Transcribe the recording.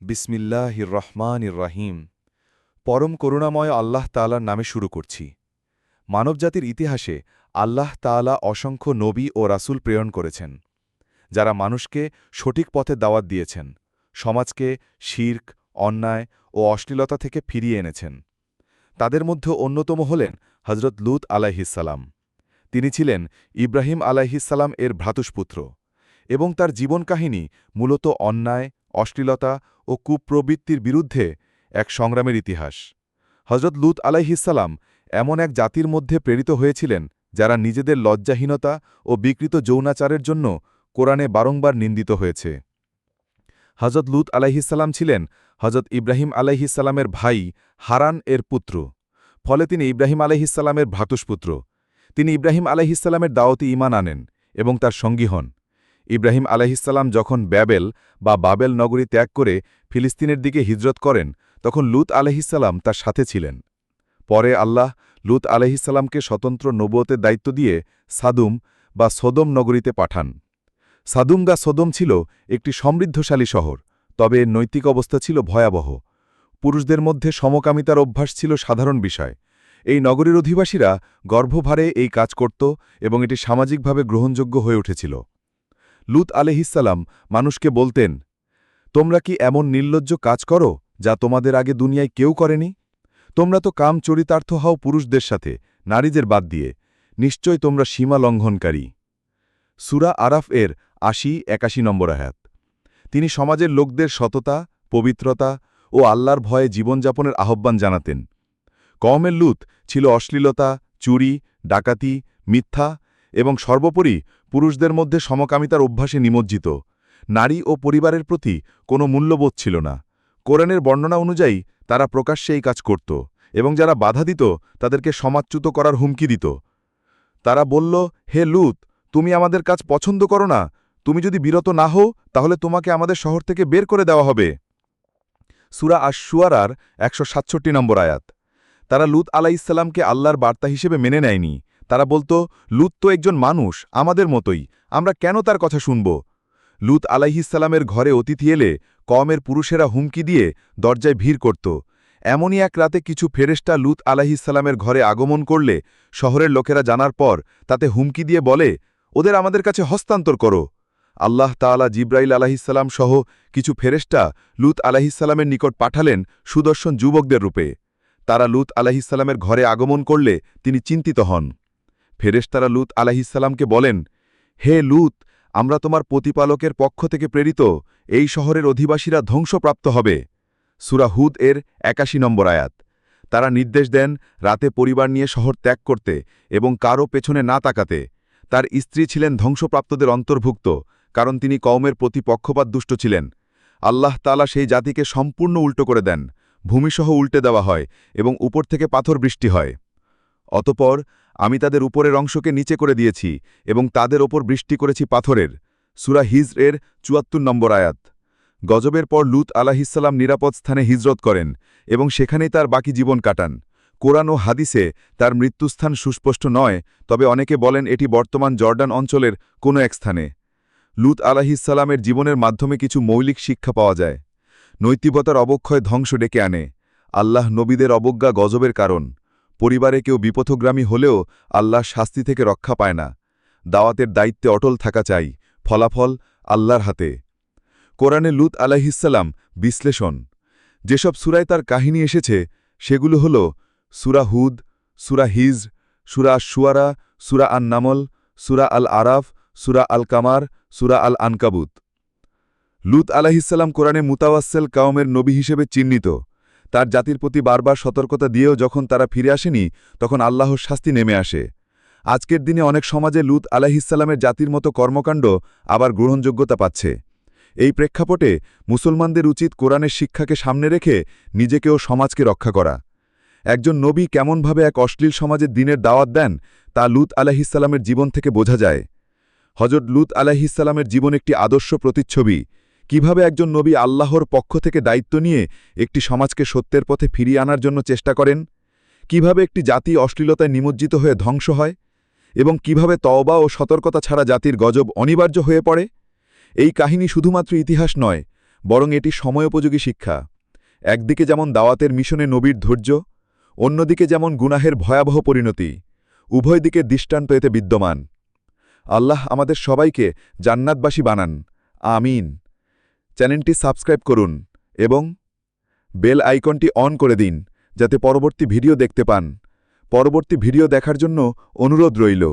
বিসমিল্লাহির রহমানির রাহিম পরম করুণাময় আল্লাহ তাআলার নামে শুরু করছি। মানবজাতির ইতিহাসে আল্লাহ তাআলা অসংখ্য নবী ও রাসূল প্রেরণ করেছেন, যারা মানুষকে সঠিক পথে দাওয়াত দিয়েছেন, সমাজকে শির্ক, অন্যায় ও অশ্লীলতা থেকে ফিরিয়ে এনেছেন। তাদের মধ্যে অন্যতম হলেন হজরত লুত আলাইহিসালাম তিনি ছিলেন ইব্রাহিম আলাইহিসালাম এর ভ্রাতুষ্পুত্র এবং তার জীবন কাহিনী মূলত অন্যায় অশ্লীলতা ও কুপ্রবৃত্তির বিরুদ্ধে এক সংগ্রামের ইতিহাস। হজরত লুত আলাইহিসাল্লাম এমন এক জাতির মধ্যে প্রেরিত হয়েছিলেন যারা নিজেদের লজ্জাহীনতা ও বিকৃত যৌনাচারের জন্য কোরআনে বারংবার নিন্দিত হয়েছে। হজরত লুত আলাইহিসাল্লাম ছিলেন হজরত ইব্রাহিম আলাইহিসাল্লামের ভাই হারান এর পুত্র। ফলে তিনি ইব্রাহিম আলাইহিসাল্লামের ভ্রাতুষ্পুত্র। তিনি ইব্রাহিম আলাইহিসাল্লামের দাওয়াতি ইমান আনেন এবং তার সঙ্গী হন। ইব্রাহিম আলাইহিসাল্লাম যখন ব্যাবেল বা বাবেল নগরী ত্যাগ করে ফিলিস্তিনের দিকে হিজরত করেন, তখন লুত আলহিসাল্লাম তার সাথে ছিলেন। পরে আল্লাহ লুত আলহিসাল্লামকে স্বতন্ত্র নবতের দায়িত্ব দিয়ে সাদুম বা সোদম নগরীতে পাঠান। সাদুম গা সোদম ছিল একটি সমৃদ্ধশালী শহর, তবে এর নৈতিক অবস্থা ছিল ভয়াবহ। পুরুষদের মধ্যে সমকামিতার অভ্যাস ছিল সাধারণ বিষয়। এই নগরীর অধিবাসীরা গর্ভভারে এই কাজ করত এবং এটি সামাজিকভাবে গ্রহণযোগ্য হয়ে উঠেছিল। লুত আলহিসাল্লাম মানুষকে বলতেন, তোমরা কি এমন নির্লজ্জ কাজ করো যা তোমাদের আগে দুনিয়ায় কেউ করেনি? তোমরা তো কাম চরিতার্থ হও পুরুষদের সাথে, নারীদের বাদ দিয়ে। নিশ্চয় তোমরা সীমা লঙ্ঘনকারী। সুরা আরাফ এর আশি, একাশি নম্বর আয়াত। তিনি সমাজের লোকদের সততা, পবিত্রতা ও আল্লাহর ভয়ে জীবনযাপনের আহ্বান জানাতেন। কওমের লুত ছিল অশ্লীলতা, চুরি, ডাকাতি, মিথ্যা এবং সর্বোপরি পুরুষদের মধ্যে সমকামিতার অভ্যাসে নিমজ্জিত। নারী ও পরিবারের প্রতি কোনো মূল্যবোধ ছিল না। কোরআনের বর্ণনা অনুযায়ী তারা প্রকাশ্যে এই কাজ করত এবং যারা বাধা দিত, তাদেরকে সমাজচ্যুত করার হুমকি দিত। তারা বলল, হে লুত, তুমি আমাদের কাজ পছন্দ করো না। তুমি যদি বিরত না হও, তাহলে তোমাকে আমাদের শহর থেকে বের করে দেওয়া হবে। সুরা আশুয়ারার একশো সাতষট্টি নম্বর আয়াত। তারা লুত আলাইসাল্লামকে আল্লাহর বার্তা হিসেবে মেনে নেয়নি। তারা বলতো, লুত তো একজন মানুষ, আমাদের মতোই, আমরা কেন তার কথা শুনব? লুত আলাইহিসাল্লামের ঘরে অতিথি এলে কমের পুরুষেরা হুমকি দিয়ে দরজায় ভিড় করত। এমনই এক রাতে কিছু ফেরেস্টা লুত আলাহিসাল্লামের ঘরে আগমন করলে শহরের লোকেরা জানার পর তাতে হুমকি দিয়ে বলে, ওদের আমাদের কাছে হস্তান্তর করো। আল্লাহ তাআলা জিব্রাইল আলাহিসাল্লাম সহ কিছু ফেরেস্টা লুত আলাহিসাল্লামের নিকট পাঠালেন সুদর্শন যুবকদের রূপে। তারা লুত আলাহিসাল্লামের ঘরে আগমন করলে তিনি চিন্তিত হন। ফেরেশতারা লুত আলাহিসাল্লামকে বলেন, হে লুত, আমরা তোমার প্রতিপালকের পক্ষ থেকে প্রেরিত, এই শহরের অধিবাসীরা ধ্বংসপ্রাপ্ত হবে। সুরাহুদ এর একাশি নম্বর আয়াত। তারা নির্দেশ দেন রাতে পরিবার নিয়ে শহর ত্যাগ করতে এবং কারও পেছনে না তাকাতে। তার স্ত্রী ছিলেন ধ্বংসপ্রাপ্তদের অন্তর্ভুক্ত, কারণ তিনি কওমের প্রতি পক্ষপাত দুষ্ট ছিলেন। আল্লাহ তালা সেই জাতিকে সম্পূর্ণ উল্টো করে দেন, ভূমিসহ উল্টে দেওয়া হয় এবং উপর থেকে পাথর বৃষ্টি হয়। অতপর আমি তাদের উপরের অংশকে নিচে করে দিয়েছি এবং তাদের ওপর বৃষ্টি করেছি পাথরের। সুরা হিজ এর চুয়াত্তর নম্বর আয়াত। গজবের পর লুত আলাহিসাল্লাম নিরাপদ স্থানে হিজরত করেন এবং সেখানেই তার বাকি জীবন কাটান। কোরআন ও হাদিসে তার মৃত্যুস্থান সুস্পষ্ট নয়, তবে অনেকে বলেন এটি বর্তমান জর্ডান অঞ্চলের কোনো এক স্থানে। লুত আলাহিসাল্লামের জীবনের মাধ্যমে কিছু মৌলিক শিক্ষা পাওয়া যায়। নৈতিকতার অবক্ষয় ধ্বংস ডেকে আনে। আল্লাহ নবীদের অবজ্ঞা গজবের কারণ। পরিবারে কেউ বিপথগ্রামী হলেও আল্লাহ শাস্তি থেকে রক্ষা পায় না। দাওয়াতের দায়িত্বে অটল থাকা চাই। ফলাফল আল্লাহর হাতে। কোরআনে লুত আলাহিসাল্লাম বিশ্লেষণ। যেসব সুরায় তার কাহিনী এসেছে, সেগুলো হল সুরা হুদ, সুরা হিজ, সুরা সুয়ারা সুরা আন নামল সুরা আল আরাফ সুরা আল কামার সুরা আল আনকাবুত লুত আলাহিসাল্লাম কোরআনে মুতাওয়াসেল কাউমের নবী হিসেবে চিহ্নিত। তার জাতির প্রতি বারবার সতর্কতা দিয়েও যখন তারা ফিরে আসেনি, তখন আল্লাহর শাস্তি নেমে আসে। আজকের দিনে অনেক সমাজে লুত আলাহিসাল্লামের জাতির মতো কর্মকাণ্ড আবার গ্রহণযোগ্যতা পাচ্ছে। এই প্রেক্ষাপটে মুসলমানদের উচিত কোরআনের শিক্ষাকে সামনে রেখে নিজেকে ও সমাজকে রক্ষা করা। একজন নবী কেমনভাবে এক অশ্লীল সমাজের দিনের দাওয়াত দেন, তা লুত আলাহিসাল্লামের জীবন থেকে বোঝা যায়। হজরত লুত আলাহিসাল্লামের জীবন একটি আদর্শ প্রতিচ্ছবি। কীভাবে একজন নবী আল্লাহর পক্ষ থেকে দায়িত্ব নিয়ে একটি সমাজকে সত্যের পথে ফিরিয়ে আনার জন্য চেষ্টা করেন? কীভাবে একটি জাতি অশ্লীলতায় নিমজ্জিত হয়ে ধ্বংস হয়? এবং কীভাবে তওবা ও সতর্কতা ছাড়া জাতির গজব অনিবার্য হয়ে পড়ে? এই কাহিনী শুধুমাত্র ইতিহাস নয়, বরং এটি সময়োপযোগী শিক্ষা। একদিকে যেমন দাওয়াতের মিশনে নবীর ধৈর্য, অন্যদিকে যেমন গুনাহের ভয়াবহ পরিণতি, উভয় দিকে দৃষ্টান্ত এতে বিদ্যমান। আল্লাহ আমাদের সবাইকে জান্নাতবাসী বানান। আমিন। চ্যানেলটি সাবস্ক্রাইব করুন এবং বেল আইকনটি অন করে দিন যাতে পরবর্তী ভিডিও দেখতে পান। পরবর্তী ভিডিও দেখার জন্য অনুরোধ রইল।